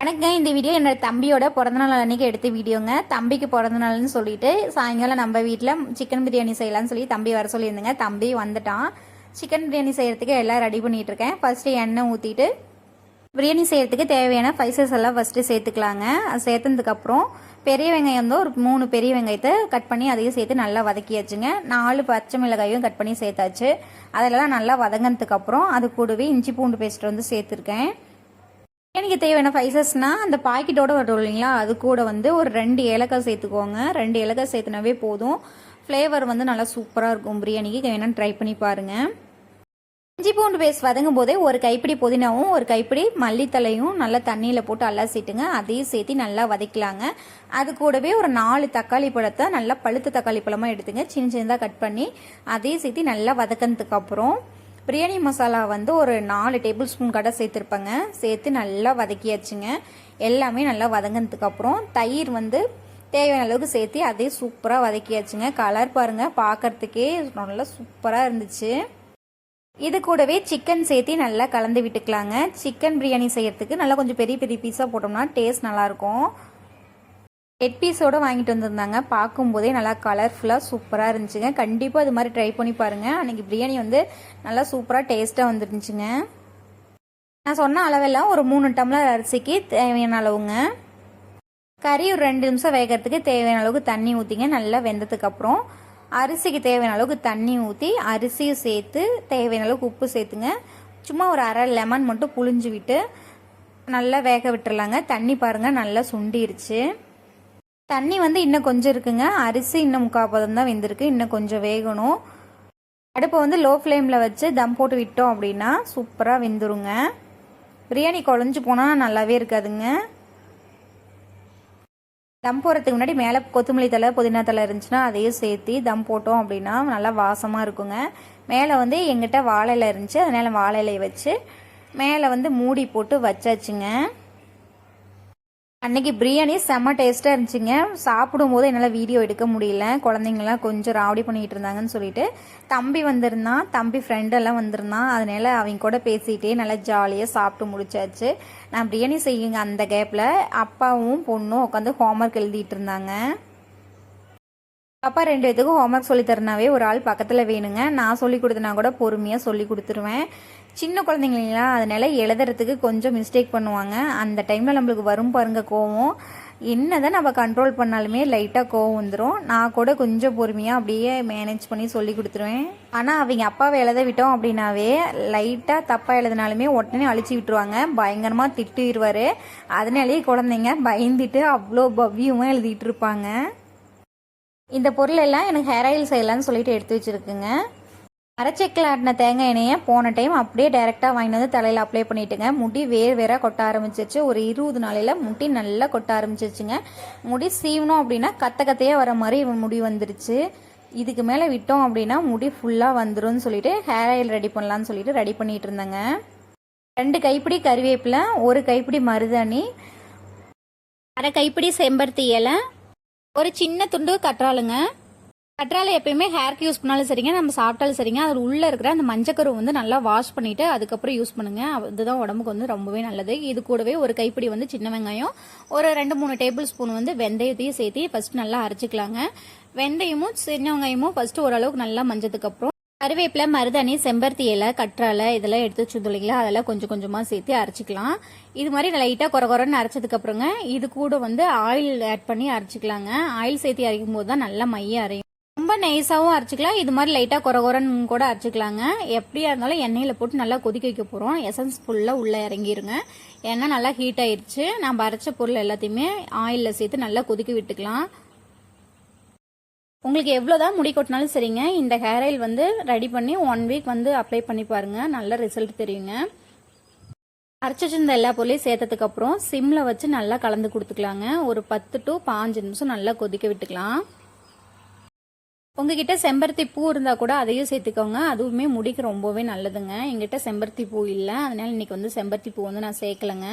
வணக்கங்க. இந்த வீடியோ என்னோட தம்பியோட பிறந்தநாள் அன்னைக்கு எடுத்த வீடியோங்க. தம்பிக்கு பிறந்தநாள்னு சொல்லிட்டு சாயங்காலம் நம்ம வீட்டில் சிக்கன் பிரியாணி செய்யலாம்னு சொல்லி தம்பி வர சொல்லியிருந்தேங்க. தம்பி வந்துட்டான். சிக்கன் பிரியாணி செய்யறதுக்கு எல்லாம் ரெடி பண்ணிட்டு இருக்கேன் ஃபர்ஸ்ட்டு எண்ணெய் ஊற்றிட்டு பிரியாணி செய்யறதுக்கு தேவையான ஸ்பைசஸ் எல்லாம் ஃபஸ்ட்டு சேர்த்துக்கலாங்க. அது சேர்த்ததுக்கப்புறம் பெரிய வெங்காயம் வந்து ஒரு மூணு பெரிய வெங்காயத்தை கட் பண்ணி அதையும் சேர்த்து நல்லா வதக்கியாச்சுங்க. நாலு பச்சை மிளகாயும் கட் பண்ணி சேர்த்தாச்சு. அதெல்லாம் நல்லா வதங்கினதுக்கப்புறம் அது கூடவே இஞ்சி பூண்டு பேஸ்ட் வந்து சேர்த்துருக்கேன். எனக்கு தேவையான ஸ்பைசஸ்னால் அந்த பாக்கெட்டோட வரும் இல்லைங்களா? அது கூட வந்து ஒரு ரெண்டு ஏலக்காய் சேர்த்துக்கோங்க. ரெண்டு ஏலக்காய் சேர்த்துனாவே போதும். ஃப்ளேவர் வந்து நல்லா சூப்பராக இருக்கும் பிரியாணிக்கு. வேணால் ட்ரை பண்ணி பாருங்கள் இஞ்சி பூண்டு பேஸ்ட் வதங்கும் போதே ஒரு கைப்பிடி புதினாவும் ஒரு கைப்பிடி மல்லித்தலையும் நல்லா தண்ணியில் போட்டு அல்லாசிட்டுங்க அதையும் சேர்த்து நல்லா வதக்கலாங்க. அது கூடவே ஒரு நாலு தக்காளி பழத்தை நல்லா பழுத்த தக்காளி பழமாக எடுத்துங்க. சின்ன சின்னதாக கட் பண்ணி அதையும் சேர்த்து நல்லா வதக்கினதுக்கு அப்புறம் பிரியாணி மசாலா வந்து ஒரு நாலு டேபிள் ஸ்பூன் கடை சேர்த்துருப்பேங்க. சேர்த்து நல்லா வதக்கியாச்சுங்க. எல்லாமே நல்லா வதங்கினதுக்கப்புறம் தயிர் வந்து தேவையான அளவுக்கு சேர்த்து அதே சூப்பராக வதக்கியாச்சுங்க. கலர் பாருங்கள் பார்க்கறதுக்கே நல்லா சூப்பராக இருந்துச்சு. இது கூடவே சிக்கன் சேர்த்து நல்லா கலந்து விட்டுக்கலாங்க. சிக்கன் பிரியாணி செய்யறதுக்கு நல்லா கொஞ்சம் பெரிய பெரிய பீஸாக போட்டோம்னா டேஸ்ட் நல்லாயிருக்கும் ஹெட் பீஸோடு வாங்கிட்டு வந்திருந்தாங்க. பார்க்கும்போதே நல்லா கலர்ஃபுல்லாக சூப்பராக இருந்துச்சுங்க. கண்டிப்பாக அது மாதிரி ட்ரை பண்ணி பாருங்கள் அன்றைக்கி பிரியாணி வந்து நல்லா சூப்பராக டேஸ்ட்டாக வந்துருந்துச்சுங்க. நான் சொன்ன அளவெல்லாம் ஒரு மூணு டம்ளர் அரிசிக்கு தேவையான அளவுங்க. கறி ஒரு ரெண்டு நிமிஷம் வேகிறதுக்கு தேவையான அளவுக்கு தண்ணி ஊற்றிங்க நல்லா வெந்ததுக்கப்புறம் அரிசிக்கு தேவையான அளவுக்கு தண்ணி ஊற்றி அரிசியும் சேர்த்து தேவையான அளவுக்கு உப்பு சேர்த்துங்க. சும்மா ஒரு அரை லெமன் மட்டும் புழிஞ்சு விட்டு நல்லா வேக விட்டுறலாங்க. தண்ணி பாருங்கள் நல்லா சுண்டிருச்சு. தண்ணி வந்து இன்னும் கொஞ்சம் இருக்குங்க. அரிசி இன்னும் முக்கால் பதம் தான் வெந்திருக்கு. இன்னும் கொஞ்சம் வேகணும். அடுப்பை வந்து லோ ஃப்ளேமில் வச்சு தம் போட்டு விட்டோம் அப்படின்னா சூப்பராக வெந்துருங்க. பிரியாணி குழஞ்சி போனால் நல்லாவே இருக்காதுங்க. தம் போடுறதுக்கு முன்னாடி மேலே கொத்தமல்லி தலை புதினா தலை இருந்துச்சுன்னா அதையும் சேர்த்து தம் போட்டோம் அப்படின்னா நல்லா வாசமாக இருக்குங்க. மேலே வந்து எங்கிட்ட வாழை இலை இருந்துச்சு. அதனால் வாழை இலையை வச்சு மேலே வந்து மூடி போட்டு வச்சாச்சுங்க. அன்னைக்கு பிரியாணி செம்ம டேஸ்ட்டாக இருந்துச்சுங்க. சாப்பிடும்போது என்னால் வீடியோ எடுக்க முடியல. குழந்தைங்களாம் கொஞ்சம் ராவடி பண்ணிகிட்டு இருந்தாங்கன்னு சொல்லிட்டு தம்பி வந்திருந்தான். தம்பி ஃப்ரெண்டெல்லாம் வந்திருந்தான். அதனால அவங்க கூட பேசிகிட்டே நல்லா ஜாலியாக சாப்பிட்டு முடிச்சாச்சு. நான் பிரியாணி செய்யுங்க அந்த கேப்பில் அப்பாவும் பொண்ணும் உட்காந்து ஹோம்ஒர்க் எழுதிட்டு இருந்தாங்க. அப்பா ரெண்டு பேத்துக்கும் ஹோம்ஒர்க் சொல்லி தரனாவே ஒரு ஆள் பக்கத்தில் வேணுங்க. நான் சொல்லி கொடுத்தனா கூட பொறுமையாக சொல்லி கொடுத்துருவேன். சின்ன குழந்தைங்களா அதனால் எழுதுறதுக்கு கொஞ்சம் மிஸ்டேக் பண்ணுவாங்க. அந்த டைமில் நம்மளுக்கு வரும் பாருங்க கோவம். என்னதான் நம்ம கண்ட்ரோல் பண்ணாலுமே லைட்டாக கோவம் வந்துடும் நான் கூட கொஞ்சம் பொறுமையாக அப்படியே மேனேஜ் பண்ணி சொல்லி கொடுத்துருவேன். ஆனால் அவங்க அப்பாவை எழுத விட்டோம் அப்படின்னாவே லைட்டாக தப்பாக எழுதினாலுமே உடனே அழிச்சு விட்டுருவாங்க. பயங்கரமாக திட்டிடுவார் அதனாலேயே குழந்தைங்க பயந்துட்டு அவ்வளோ பவ்யமாக எழுதிட்டு இருப்பாங்க. இந்த பொருளெல்லாம் எனக்கு ஹேர் ஆயில் செய்யலான்னு சொல்லிட்டு எடுத்து வச்சுருக்குங்க. அரைச்சக்கில் ஆட்டின தேங்காய் எண்ணெயை போன டைம் அப்படியே டைரெக்டாக வாங்கிட்டு வந்து தலையில் அப்ளை பண்ணிட்டுங்க. முடி வேர் வேற கொட்ட ஆரம்பிச்சிருச்சு. ஒரு இருபது நாளையில் முடி நல்லா கொட்ட ஆரம்பிச்சிச்சுங்க முடி சீவணும் அப்படின்னா கத்த கத்தையே வர மாதிரி முடி வந்துருச்சு. இதுக்கு மேலே விட்டோம் அப்படின்னா முடி ஃபுல்லாக வந்துடும் சொல்லிட்டு ஹேர் ஆயில் ரெடி பண்ணலான்னு சொல்லிட்டு ரெடி பண்ணிட்டு இருந்தேங்க. ரெண்டு கைப்பிடி கறிவேப்பிலை ஒரு கைப்பிடி மருதாணி அரை கைப்பிடி செம்பருத்தி இலை ஒரு சின்ன துண்டு கற்றாளுங்க கற்றாழை எப்பயுமே ஹேர்க்கு யூஸ் பண்ணாலும் சரிங்க. நம்ம சாப்பிட்டாலும் சரிங்க. அதில் உள்ளே இருக்கிற அந்த மஞ்சக்கரு வந்து நல்லா வாஷ் பண்ணிவிட்டு அதுக்கப்புறம் யூஸ் பண்ணுங்க. அதுதான் உடம்புக்கு வந்து ரொம்பவே நல்லது. இது கூடவே ஒரு கைப்பிடி வந்து சின்ன வெங்காயம் ஒரு ரெண்டு மூணு டேபிள் ஸ்பூன் வந்து வெந்தயத்தையும் சேர்த்து ஃபர்ஸ்ட் நல்லா அரைச்சிக்கலாங்க. வெந்தயமும் சின்ன வெங்காயமும் ஃபர்ஸ்ட் ஓரளவுக்கு நல்லா மஞ்சத்துக்கு அப்புறம் கருவேப்பிலை மருதாணி செம்பருத்தி இலை கற்றாழை இதெல்லாம் எடுத்து வச்சு இல்லைங்களா? அதெல்லாம் கொஞ்சம் கொஞ்சமாக சேர்த்து அரைச்சிக்கலாம். இது மாதிரி லைட்டாக குறை குறைன்னு அரைச்சதுக்கு அப்புறங்க இது கூட வந்து ஆயில் ஆட் பண்ணி அரைச்சிக்கலாங்க. ஆயில் சேர்த்து அரைக்கும் போது தான் நல்லா மைய அரையும். ரொம்ப நைஸாகவும் அரைச்சிக்கலாம். இது மாதிரி லைட்டாக குறை குறைன்னு கூட அரைச்சிக்கலாங்க. எப்படியா இருந்தாலும் எண்ணெயில் போட்டு நல்லா கொதிக்க வைக்க போகிறோம் எசன்ஸ் ஃபுல்லாக உள்ளே இறங்கிருங்க. ஏன்னா நல்லா ஹீட் ஆயிடுச்சு நம்ம அரைச்ச பொருள் எல்லாத்தையுமே ஆயிலில் சேர்த்து நல்லா கொதிக்க விட்டுக்கலாம். உங்களுக்கு எவ்வளோதான் முடி கொட்டினாலும் சரிங்க. இந்த ஹேர் ஆயில் வந்து ரெடி பண்ணி ஒன் வீக் வந்து அப்ளை பண்ணி பாருங்கள் நல்ல ரிசல்ட் தெரியுங்க. அரைச்சி வச்சிருந்த எல்லா பொருளையும் சேர்த்ததுக்கு அப்புறம் சிம்மில் வச்சு நல்லா கலந்து கொடுத்துக்கலாங்க. ஒரு பத்து டு பாஞ்சு நிமிஷம் நல்லா கொதிக்க விட்டுக்கலாம். உங்ககிட்ட செம்பருத்தி பூ இருந்தால் கூட அதையும் சேர்த்துக்கோங்க. அதுவுமே முடிக்கு ரொம்பவே நல்லதுங்க. எங்கிட்ட செம்பருத்தி பூ இல்லை. அதனால இன்னைக்கு வந்து செம்பருத்தி பூ வந்து நான் சேர்க்கலைங்க.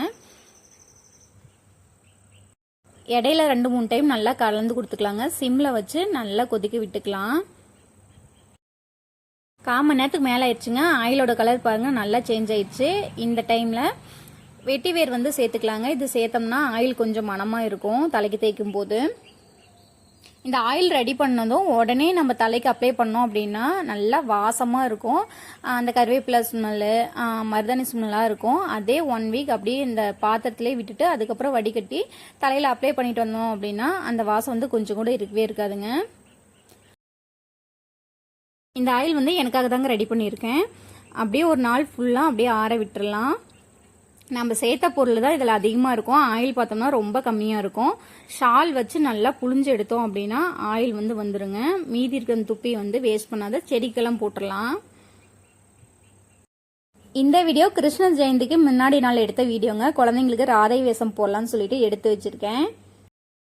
இடையில ரெண்டு மூணு டைம் நல்லா கலந்து கொடுத்துக்கலாங்க. சிம்மில் வச்சு நல்லா கொதிக்க விட்டுக்கலாம். கால் மணி நேரத்துக்கு மேலே ஆயிடுச்சுங்க. ஆயிலோட கலர் பாருங்க நல்லா சேஞ்ச் ஆயிடுச்சு. இந்த டைமில் வெட்டி வேர் வந்து சேர்த்துக்கலாங்க. இது சேர்த்தோம்னா ஆயில் கொஞ்சம் மணமாக இருக்கும் தலைக்கு தேய்க்கும் போது இந்த ஆயில் ரெடி பண்ணதும் உடனே நம்ம தலைக்கு அப்ளை பண்ணோம் அப்படின்னா நல்லா வாசமாக இருக்கும். அந்த கருவேப்பிலை ஸ்மெல்லு மருதாணி ஸ்மெல்லாம் இருக்கும். அதே ஒன் வீக் அப்படியே இந்த பாத்திரத்திலே விட்டுட்டு அதுக்கப்புறம் வடிகட்டி தலையில் அப்ளை பண்ணிட்டு வந்தோம் அப்படின்னா அந்த வாசம் வந்து கொஞ்சம் கூட இருக்கவே இருக்காதுங்க. இந்த ஆயில் வந்து எனக்காக தாங்க ரெடி பண்ணியிருக்கேன். அப்படியே ஒரு நாள் ஃபுல்லாக அப்படியே ஆற விட்டுறலாம். நம்ம சேர்த்த பொருள் தான் இதில் அதிகமாக இருக்கும். ஆயில் பார்த்தோம்னா ரொம்ப கம்மியாக இருக்கும். ஷால் வச்சு நல்லா புழிஞ்சு எடுத்தோம் அப்படின்னா ஆயில் வந்து வந்துடுங்க மீதி இருக்கிற துப்பி வந்து வேஸ்ட் பண்ணாத செடிக்கெல்லாம் போட்டுடலாம். இந்த வீடியோ கிருஷ்ண ஜெயந்திக்கு முன்னாடி நாள் எடுத்த வீடியோங்க. குழந்தைங்களுக்கு ராதை வேஷம் போடலான்னு சொல்லிட்டு எடுத்து வச்சுருக்கேன்.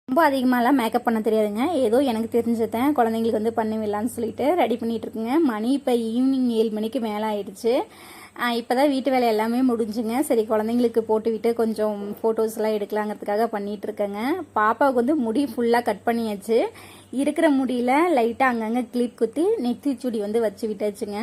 ரொம்ப அதிகமாகலாம் மேக்கப் பண்ண தெரியாதுங்க. ஏதோ எனக்கு தெரிஞ்சதேன் குழந்தைங்களுக்கு வந்து பண்ணி சொல்லிட்டு ரெடி பண்ணிட்டு இருக்குங்க. மணி இப்போ ஈவினிங் ஏழு மணிக்கு மேலே ஆயிடுச்சு. இப்போ தான் வீட்டு வேலை எல்லாமே முடிஞ்சுங்க. சரி குழந்தைங்களுக்கு போட்டுவிட்டு கொஞ்சம் ஃபோட்டோஸ்லாம் எடுக்கலாங்கிறதுக்காக பண்ணிகிட்டு இருக்கேங்க பாப்பாவுக்கு வந்து முடி ஃபுல்லாக கட் பண்ணியாச்சு. இருக்கிற முடியில லைட்டாக அங்கங்கே கிளிப் குத்தி நெத்தி சுடி வந்து வச்சு விட்டாச்சுங்க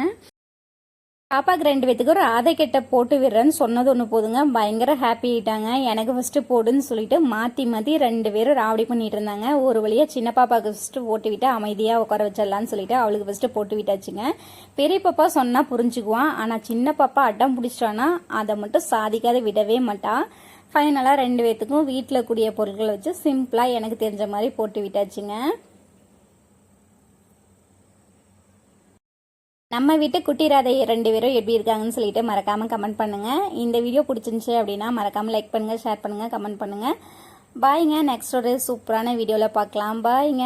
பாப்பாக்கு ரெண்டு பேத்துக்கு ஒரு ஆதை கெட்ட போட்டு விடுறேன்னு சொன்னது ஒன்று போதுங்க. பயங்கர ஹாப்பி ஆயிட்டாங்க. எனக்கு ஃபஸ்ட்டு போடுன்னு சொல்லிட்டு மாற்றி மாற்றி ரெண்டு பேரும் ராவடி பண்ணிட்டு இருந்தாங்க. ஒரு வழியாக சின்ன பாப்பாவுக்கு ஃபஸ்ட்டு போட்டு விட்டு அமைதியாக உட்கார வச்சிடலான்னு சொல்லிட்டு அவளுக்கு ஃபஸ்ட்டு போட்டு விட்டாச்சுங்க. பெரிய பாப்பா சொன்னால் புரிஞ்சுக்குவான். ஆனால் சின்ன பாப்பா அடம் பிடிச்சிட்டான்னா அதை மட்டும் சாதிக்காத விடவே மாட்டான் ஃபைனலாக ரெண்டு பேத்துக்கும் வீட்டில் கூடிய பொருட்களை வச்சு சிம்பிளாக எனக்கு தெரிஞ்ச மாதிரி போட்டு விட்டாச்சுங்க. நம்ம வீட்டு குட்டி ராதை ரெண்டு பேரும் எப்படி இருக்காங்கன்னு சொல்லிட்டு மறக்காமல் கமெண்ட் பண்ணுங்கள் இந்த வீடியோ பிடிச்சிருந்துச்சு அப்படின்னா மறக்காமல் லைக் பண்ணுங்கள் ஷேர் பண்ணுங்கள் கமெண்ட் பண்ணுங்க. பாய்ங்க நெக்ஸ்ட் ஒரு சூப்பரான வீடியோவில் பார்க்கலாம். பாய்ங்க